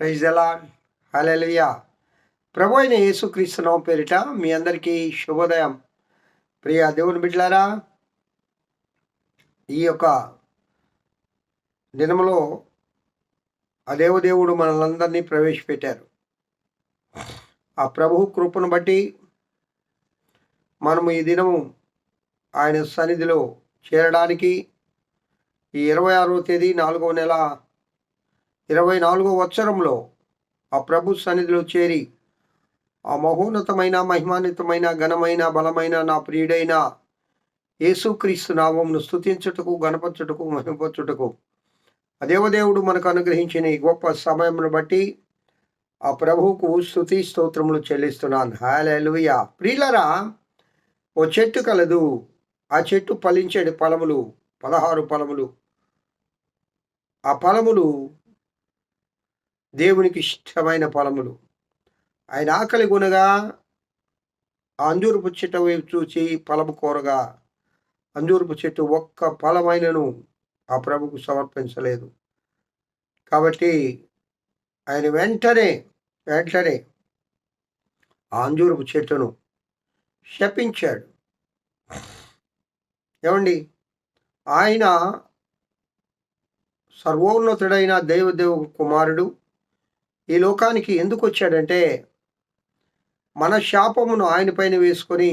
Praise ఎలా hallelujah ప్రభు అయిన యేసుక్రీస్తునాం పేరిట మీ అందరికీ శుభోదయం. ప్రియ దేవుని బిడ్డలారా ఈ యొక్క దినములో ఆ దేవదేవుడు మనలందరినీ ప్రవేశపెట్టారు. ఆ ప్రభు కృపను బట్టి మనము ఈ దినము ఆయన సన్నిధిలో చేరడానికి ఈ ఇరవై ఆరవ తేదీ నాలుగవ నెల ఇరవై నాలుగో వత్సరంలో ఆ ప్రభు సన్నిధిలో చేరి ఆ మహోన్నతమైన మహిమాన్వితమైన ఘనమైన బలమైన నా ప్రియుడైన యేసుక్రీస్తు నామంను స్తుతించుటకు గణపరచుటకు మహిమపరచుటకు ఆ దేవదేవుడు మనకు అనుగ్రహించిన ఈ గొప్ప సమయమును బట్టి ఆ ప్రభువుకు స్థుతి స్తోత్రములు చెల్లిస్తున్నాను. హాలెలుయా ప్రియులరా ఓ చెట్టు కలదు. ఆ చెట్టు ఫలించే ఫలములు పదహారు ఫలములు. ఆ ఫలములు దేవునికి ఇష్టమైన ఫలములు. ఆయన ఆకలి గునగా అంజూరుపు అంజూరపు చెట్టు వైపు చూసి ఫలము కోరగా అంజూరపు చెట్టు ఒక్క ఫలమైనను ఆ ప్రభుకు సమర్పించలేదు. కాబట్టి ఆయన వెంటనే వెంటనే ఆ అంజూరపు చెట్టును శపించాడు. ఏమండి? ఆయన సర్వోన్నతుడైన దేవదేవ కుమారుడు ఈ లోకానికి ఎందుకు వచ్చాడంటే మన శాపమును ఆయన పైన వేసుకొని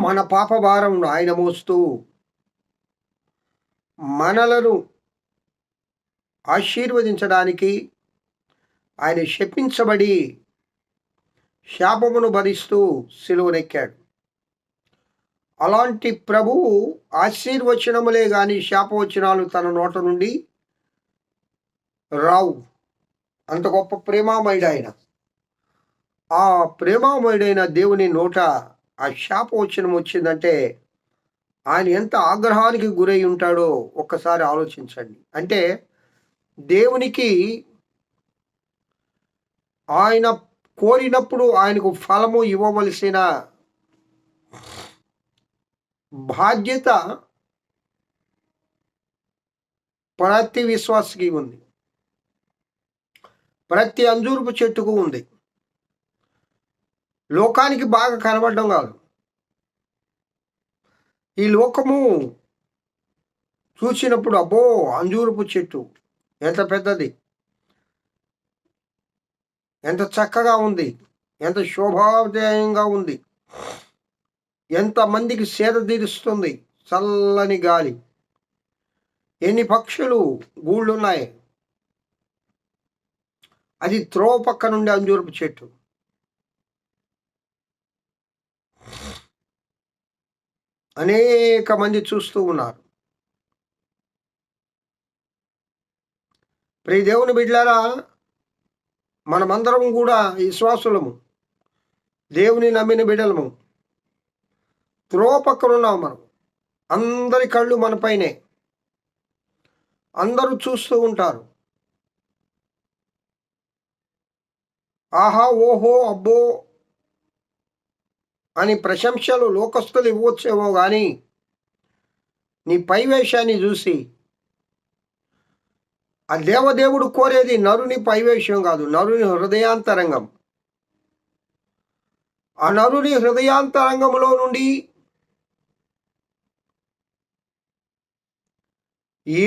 మన పాపభారమును ఆయన మోస్తూ మనలను ఆశీర్వదించడానికి ఆయన శపించబడి శాపమును భరిస్తూ సిలువనెక్కాడు. అలాంటి ప్రభువు ఆశీర్వచనములే కానీ శాపవచనాలు తన నోట నుండి రావు. అంత గొప్ప ప్రేమామయుడు ఆయన ఆ ప్రేమామయుడైన దేవుని నోట ఆ శాపవచనం వచ్చిందంటే ఆయన ఎంత ఆగ్రహానికి గురై ఉంటాడో ఒక్కసారి ఆలోచించండి. అంటే దేవునికి ఆయన కోరినప్పుడు ఆయనకు ఫలము ఇవ్వవలసిన బాధ్యత ప్రతి విశ్వాసకి ఉంది. ప్రతి అంజూరుపు చెట్టుకు ఉంది. లోకానికి బాగా కనబడడం కాదు. ఈ లోకము చూసినప్పుడు అబ్బో అంజూరపు చెట్టు ఎంత పెద్దది. ఎంత చక్కగా ఉంది. ఎంత శోభాదాయంగా ఉంది. ఎంత మందికి సేద తీరుస్తుంది. చల్లని గాలి. ఎన్ని పక్షులు గూళ్ళున్నాయి. అది త్రో పక్క నుండి అంజూరపు చెట్టు. అనేక మంది చూస్తూ ఉన్నారు. ప్రియ దేవుని బిడ్డారా మనమందరం కూడా విశ్వాసులము. దేవుని నమ్మిన బిడ్డలము. త్రో పక్కన ఉన్నాము మనం. అందరి కళ్ళు మనపైనే అందరూ చూస్తూ ఉంటారు. ఆహా ఓహో అబ్బో అని ప్రశంసలు లోకస్తులు ఇవ్వచ్చేమో కానీ నీ పైవేషాన్ని చూసి ఆ దేవదేవుడు కోరేది నరుని పైవేషం కాదు నరుని హృదయాంతరంగం. ఆ నరుని హృదయాంతరంగంలో నుండి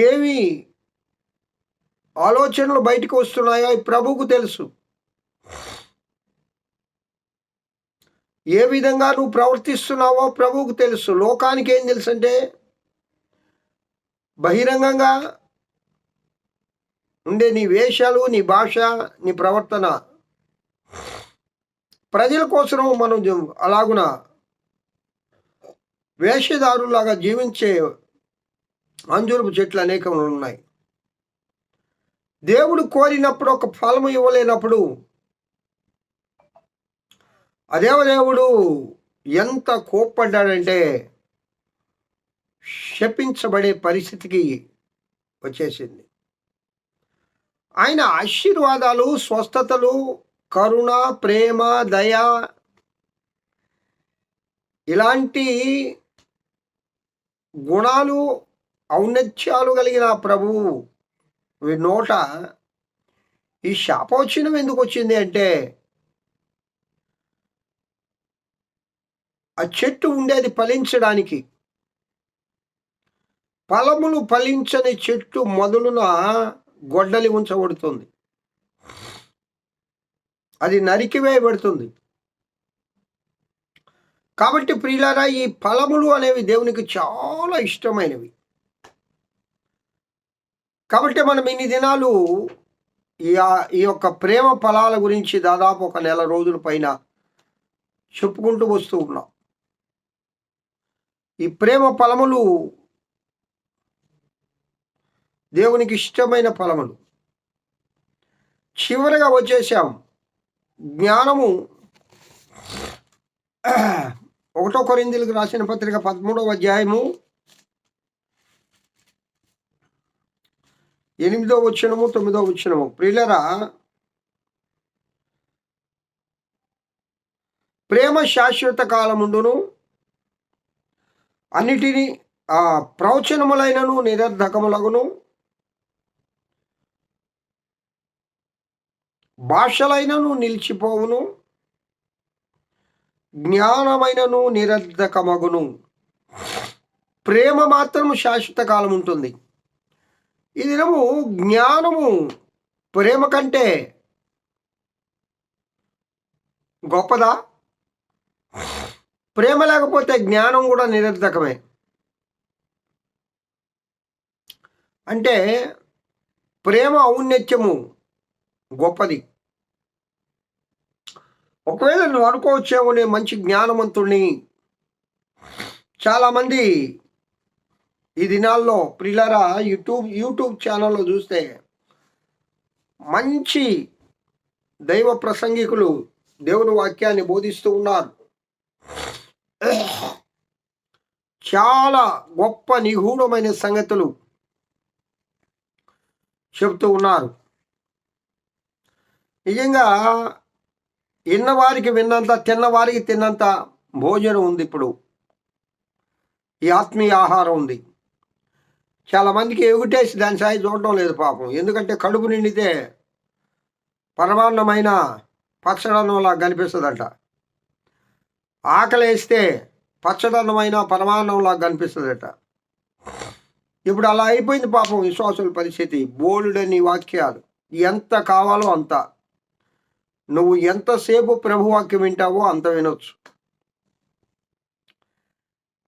ఏమి ఆలోచనలు బయటకు వస్తున్నాయో ప్రభుకు తెలుసు. ఏ విధంగా నువ్వు ప్రవర్తిస్తున్నావో ప్రభువుకు తెలుసు. లోకానికి ఏం తెలుసు అంటే బహిరంగంగా ఉండే నీ వేషాలు నీ భాష నీ ప్రవర్తన ప్రజల కోసం మనం అలాగున వేషధారులాగా జీవించే అంజూరపు చెట్లు అనేకములు ఉన్నాయి. దేవుడు కోరినప్పుడు ఒక ఫలము ఇవ్వలేనప్పుడు అదేవదేవుడు ఎంత కోప్పడ్డాడంటే శపించబడే పరిస్థితికి వచ్చేసింది. ఆయన ఆశీర్వాదాలు స్వస్థతలు కరుణ ప్రేమ దయ ఇలాంటి గుణాలు ఔన్నత్యాలు కలిగిన ప్రభువు నోట ఈ శాపోచనం ఎందుకు వచ్చింది అంటే ఆ చెట్టు ఉండేది ఫలించడానికి. ఫలములు ఫలించని చెట్టు మొదలున గొడ్డలి ఉంచబడుతుంది. అది నరికివేయబడుతుంది కాబట్టి ప్రియులారా ఈ ఫలములు అనేవి దేవునికి చాలా ఇష్టమైనవి. కాబట్టి మనం ఇన్ని దినాలు ఈ ఈ యొక్క ప్రేమ ఫలాల గురించి దాదాపు ఒక నెల రోజుల పైన చెప్పుకుంటూ వస్తూ ఉన్నాం. ఈ ప్రేమ ఫలములు దేవునికి ఇష్టమైన ఫలములు. చివరిగా వచ్చేసాం. జ్ఞానము. ఒకటో కొరిందులకు రాసిన పత్రిక పదమూడవ అధ్యాయము. ఎనిమిదో వచ్చినము తొమ్మిదో వచ్చినము ప్రియులరా ప్రేమ శాశ్వత కాలముండును అన్నిటినీ ప్రవచనములైనను నిరర్ధకములగును భాషలైనను నిలిచిపోవును. జ్ఞానమైనను నిరర్ధకమగును. ప్రేమ మాత్రము శాశ్వత కాలం ఉంటుంది ఈ దినము జ్ఞానము ప్రేమ కంటే గొప్పదా? ప్రేమ లేకపోతే జ్ఞానం కూడా నిరర్ధకమే అంటే ప్రేమ ఔన్నత్యము గొప్పది. ఒకవేళ నువ్వు అనుకోవచ్చేమో నేను మంచి జ్ఞానవంతుణ్ణి. చాలామంది ఈ దినాల్లో ప్రిలరా యూట్యూబ్ యూట్యూబ్ ఛానల్లో చూస్తే మంచి దైవ ప్రసంగికులు దేవుని వాక్యాన్ని బోధిస్తూ ఉన్నారు. చాలా గొప్ప నిగూఢమైన సంగతులు చెప్తూ ఉన్నారు. నిజంగా విన్నవారికి విన్నంత తిన్నవారికి తిన్నంత భోజనం ఉంది ఇప్పుడు. ఈ ఆత్మీయ ఆహారం ఉంది. చాలా మందికి ఎగుటేసి దాని సాయి చూడటం లేదు పాపం. ఎందుకంటే కడుపు నిండితే పరమాన్నమైన పచ్చడన్నంలా కనిపిస్తుందంట. ఆకలి వేస్తే పరమాన్నంలా కనిపిస్తుందట. ఇప్పుడు అలా అయిపోయింది పాపం విశ్వాసుల పరిస్థితి. బోలుడని వాక్యాలు. ఎంత కావాలో అంత. నువ్వు ఎంతసేపు ప్రభువాక్యం వింటావో అంత వినొచ్చు.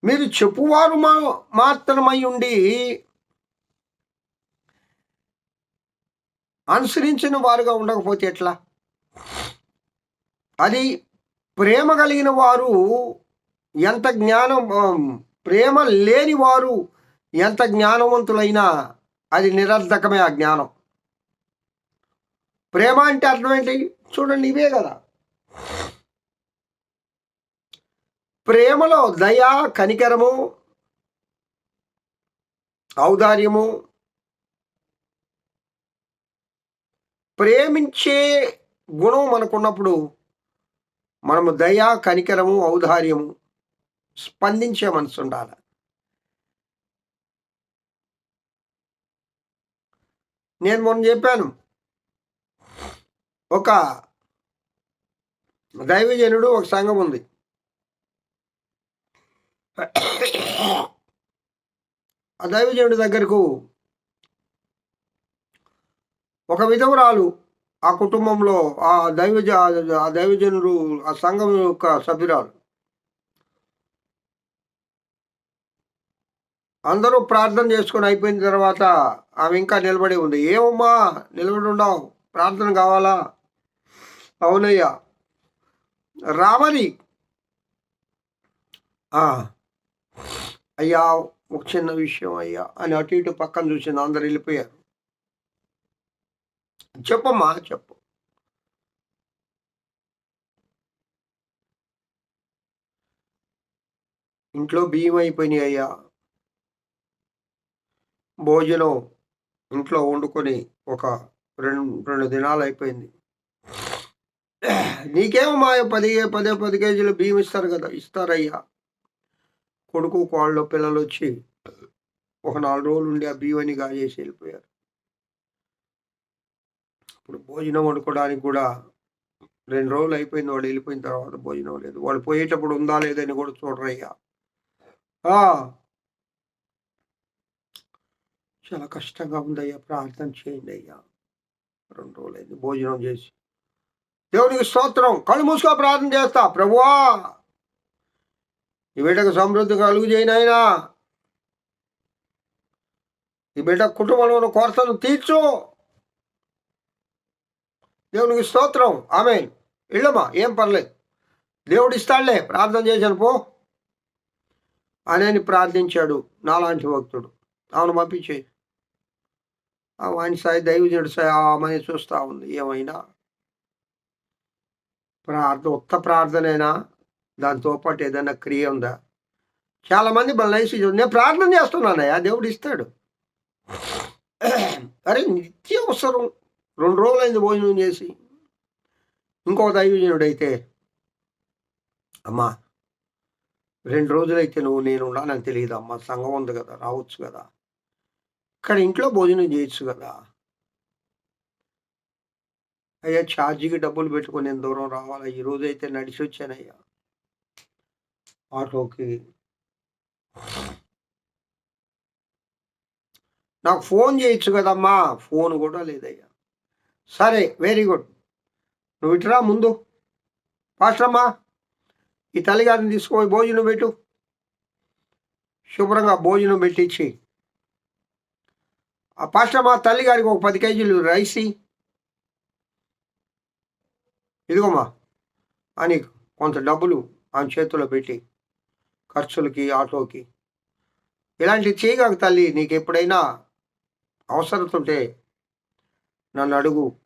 మీరు చెప్పువారు మా మాత్రమై ఉండి అనుసరించిన వారుగా ఉండకపోతే ఎట్లా? అది ప్రేమ కలిగిన వారు ఎంత జ్ఞానం ప్రేమ లేని వారు ఎంత జ్ఞానవంతులైనా అది నిరర్ధకమే ఆ జ్ఞానం. ప్రేమ అంటే అర్థం ఏంటి? చూడండి ఇవే కదా. ప్రేమలో దయ కనికరము ఔదార్యము ప్రేమించే గుణం మనకున్నప్పుడు మనము దయా కనికరము ఔదార్యము స్పందించే మనసు ఉండాలి. నేను మొన్న చెప్పాను ఒక దైవజనుడు ఒక సంఘం ఉంది. ఆ దైవజనుడి దగ్గరకు ఒక విధవరాలు ఆ కుటుంబంలో ఆ దైవజ ఆ దైవజనుడు ఆ సంఘం యొక్క సభ్యురాలు. అందరూ ప్రార్థన చేసుకొని అయిపోయిన తర్వాత ఆమె ఇంకా నిలబడి ఉంది. ఏమమ్మా నిలబడి ఉండవు ప్రార్థన కావాలా? అవునయ్యా. రామని. అయ్యా ఒక చిన్న విషయం అయ్యా. అని అటు ఇటు పక్కన చూసింది. అందరు వెళ్ళిపోయారు. చెప్పమ్మా చెప్పు. ఇంట్లో బియ్యం అయిపోయినాయి అయ్యా. భోజనం ఇంట్లో వండుకొని ఒక రెండు రెండు దినాలు అయిపోయింది. నీకేమమ్మా పది పదే పది కేజీలు బియ్యం ఇస్తారు కదా ఇస్తారయ్యా. కొడుకు కోళ్ళు పిల్లలు వచ్చి ఒక నాలుగు రోజులు ఉండి ఆ బియ్యం అని గాజేసి వెళ్ళిపోయారు. ఇప్పుడు భోజనం వండుకోవడానికి కూడా రెండు రోజులు అయిపోయింది వాడు వెళ్ళిపోయిన తర్వాత భోజనం లేదు. వాడు పోయేటప్పుడు ఉందా లేదని కూడా చూడరయ్యా ఆ, చాలా కష్టంగా ఉందయ్యా ప్రార్థన చేయండి అయ్యా. రెండు రోజులైంది భోజనం చేసి. దేవునికి స్తోత్రం కళ్ళు మూసుకో ప్రార్థన చేస్తా ప్రభువా! ఈ బిడ్డకు సమృద్ధి కలుగు చేయనైనా ఈ బిడ్డ కుటుంబంలో ఉన్న కొరతను తీర్చు. దేవునికి స్తోత్రం. ఆమె ఇళ్ళమ్మా ఏం పర్లేదు. దేవుడు ఇస్తాడులే ప్రార్థన చేశాను పో. అనేని ప్రార్థించాడు. నాలాంటి భక్తుడు. అవును పంపించే వాని సాయి దైవజుడు సాయి ఆమె చూస్తా ఉంది. ఏమైనా? ప్రార్థన ఉత్త ప్రార్థనైనా? దాంతో పాటు ఏదైనా క్రియ ఉందా? చాలా మంది బలైసి నేను ప్రార్థన చేస్తున్నానయ్యా దేవుడు ఇస్తాడు అరే నిత్య అవసరం. రెండు రోజులైంది భోజనం చేసి. ఇంకో దైవజనుడైతే అమ్మా రెండు రోజులైతే నువ్వు నేను ఉండాలని తెలియదు అమ్మా సంఘం ఉంది కదా రావచ్చు కదా. ఇక్కడ ఇంట్లో భోజనం చేయొచ్చు కదా. అయ్యా ఛార్జీకి డబ్బులు పెట్టుకొని నేను దూరం రావాలా? ఈ రోజు అయితే నడిచి వచ్చానయ్యా ఆటోకి నాకు ఫోన్ చేయొచ్చు కదమ్మా ఫోన్ కూడా లేదయ్యా. సరే వెరీ గుడ్ నువ్వు ఇటురా ముందు. పాస్టమ్మా ఈ తల్లిగారిని తీసుకొని భోజనం పెట్టు. శుభ్రంగా భోజనం పెట్టించి ఆ పాస్టమ్మా తల్లిగారికి ఒక పది కేజీలు రైస్ ఇదిగోమా అని కొంత డబ్బులు ఆమె చేతిలో పెట్టి ఖర్చులకి ఆటోకి. ఇలాంటివి చేయగాక తల్లి నీకు ఎప్పుడైనా అవసరం ఉంటే నన్ను అడుగు.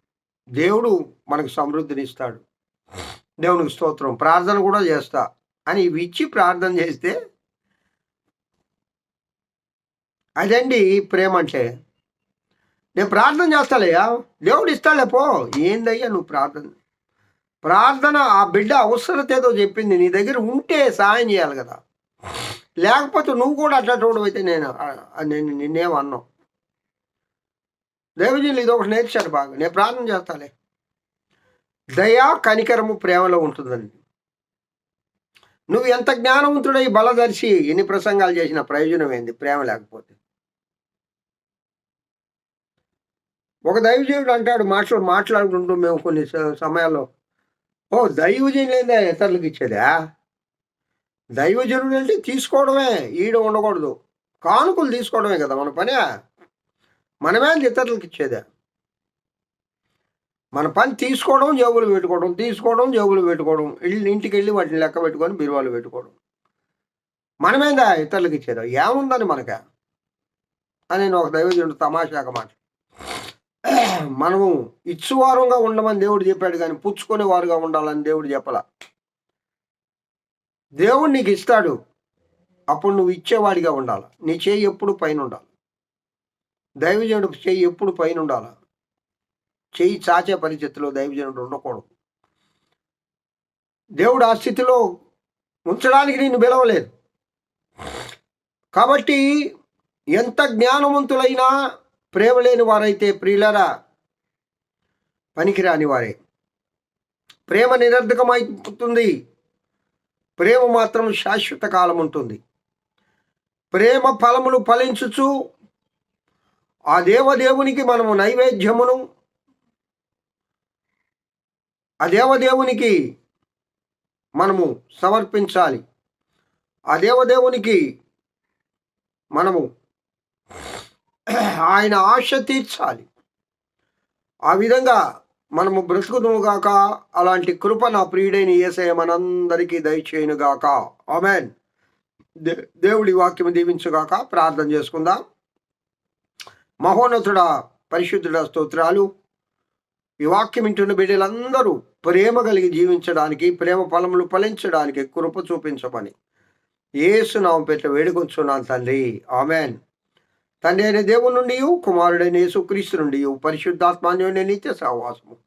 దేవుడు మనకు సమృద్ధిని ఇస్తాడు దేవునికి స్తోత్రం. ప్రార్థన కూడా చేస్తా. అని ఇవి ఇచ్చి ప్రార్థన చేస్తే అదండి ప్రేమ అంటే. నేను ప్రార్థన చేస్తాలయ్యా. దేవుడు ఇస్తాలే పో. ఏందయ్యా నువ్వు ప్రార్థన? ప్రార్థన ఆ బిడ్డ అవసరత ఏదో చెప్పింది. నీ దగ్గర ఉంటే సాయం చేయాలి కదా. లేకపోతే నువ్వు కూడా అట్లా చూడవైతే నేను నేను నిన్నేమన్నావు దేవజీలు ఇది ఒకటి నేర్చాడు బాగా. నేను ప్రార్థన చేస్తాలే. దయా కనికరము ప్రేమలో ఉంటుందండి. నువ్వు ఎంత జ్ఞానవంతుడై బలదర్శి ఎన్ని ప్రసంగాలు చేసిన ప్రయోజనం ఏంది? ప్రేమ లేకపోతే. ఒక దైవజీవుడు అంటాడు మాటలు మాట్లాడుకుంటూ మేము కొన్ని సమయాల్లో ఓ దైవజీని లేదా ఇతరులకు ఇచ్చేదా? దైవజనుడు అంటే తీసుకోవడమే ఈడ ఉండకూడదు. కానుకలు తీసుకోవడమే కదా మన పని. మనమే ఇతరులకు ఇచ్చేదా. మన పని తీసుకోవడం జేబులు పెట్టుకోవడం తీసుకోవడం జేబులు పెట్టుకోవడం వెళ్ళి ఇంటికి వెళ్ళి వాటిని లెక్క పెట్టుకొని బీరువాలు పెట్టుకోవడం. మనమేందా ఇతరులకు ఇచ్చేదా. ఏముందని మనక? అని నేను ఒక దైవజనుడు తమాషాక మాట. మనము ఇచ్చువారంగా ఉండమని దేవుడు చెప్పాడు కానీ పుచ్చుకునేవారుగా ఉండాలని దేవుడు చెప్పలా. దేవుడు నీకు ఇస్తాడు. అప్పుడు నువ్వు ఇచ్చేవాడిగా ఉండాలి. నీ చేయి ఎప్పుడు పైన ఉండాలి దైవజనుడు చేయి ఎప్పుడు పైన ఉండాలి చేయి చాచే పరిస్థితిలో దైవజనుడు ఉండకూడదు. దేవుడు ఆ స్థితిలో ఉంచడానికి నేను పిలవలేదు. కాబట్టి ఎంత జ్ఞానవంతులైనా ప్రేమ లేని వారైతే ప్రియులరా పనికిరాని వారే. ప్రేమ నిరర్ధకమైపోతుంది. ప్రేమ మాత్రం శాశ్వత కాలం ఉంటుంది ప్రేమ ఫలములు ఫలించుచు ఆ దేవదేవునికి మనము నైవేద్యమును ఆ దేవదేవునికి మనము సమర్పించాలి. ఆ దేవదేవునికి మనము ఆయన ఆశ తీర్చాలి. ఆ విధంగా మనము బ్రతుకుదుముగాక అలాంటి కృప నా ప్రియుడైన ఏసయ మనందరికీ దయచేయునుగాక. ఆమెన్. దే దేవుడి వాక్యం దీవించుగాక ప్రార్థన చేసుకుందాం. మహోన్నతుడ పరిశుద్ధుడ స్తోత్రాలు. ఈ వాక్యం వింటున్న బిడ్డలందరూ ప్రేమ కలిగి జీవించడానికి ప్రేమ ఫలములు ఫలించడానికి కృప చూపించమని ఏసునామం పెట్ట వేడుకొంచున్నాను తండ్రి. ఆమెన్. తండ్రి అయిన దేవుని నుండి కుమారుడైన యేసుక్రీస్తు నుండి పరిశుద్ధాత్మాన్యుని నిత్య సహవాసము.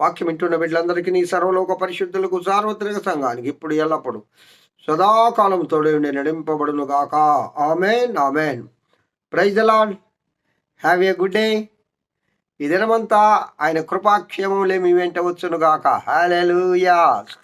వాక్యం వింటున్న బిడ్డలందరికీ నీ సర్వలోక పరిశుద్ధులకు సార్వత్రిక సంఘానికి ఇప్పుడు ఎల్లప్పుడు సదాకాలం తోడే నడింపబడును గాక amen amen. Praise Lord have a good day ఈ దినమంతా ఆయన కృపాక్షేమములే మీ వెంట వచ్చునుగాక. హాలెలూయా